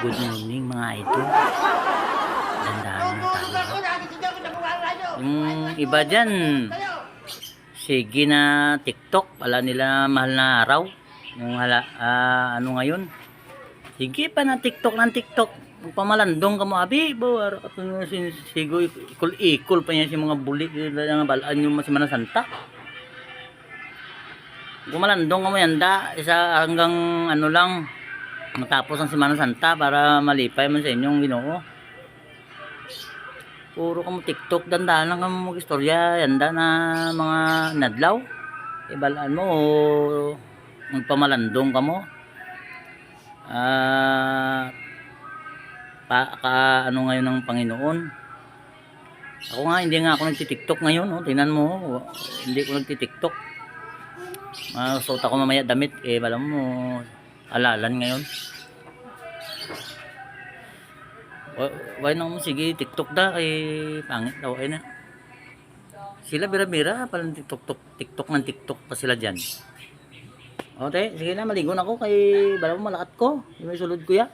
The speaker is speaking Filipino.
Good morning mga idol. Dandahan na tayo. Yung iba dyan, sige na TikTok. Wala nila mahal na araw. Yung hala, ah, ano ngayon. Sige pa na TikTok ng TikTok. Pamalandong ka mo, abi, to sin sigo, ikul, ikul pa niya si mga buli, nga balaan yung si Mana Santa. Gumalandong ka mo yan, da, isa hanggang ano lang, matapos ang Semana Santa para malipay man sa inyong ginoo. Puro ka mo TikTok, dandahan lang ka mo mag-istorya, yanda na mga nadlaw. Ibalaan mo, o magpamalandong ka. Ah, pa, ka, ano ngayon ng Panginoon. Ako nga, hindi nga ako nagtitiktok ngayon. Oh. Tingnan mo, hindi ko nagtitiktok. Masuot ako mamaya damit. Eh, alam mo, alalan ngayon. Why na mo, sige, TikTok da, kay pangit daw, ay na. Sila bira-bira, palang TikTok, TikTok ng TikTok pa sila dyan. O, te, sige na, maligo na ako kay, bala mo, malakat ko. May sulod ko ya.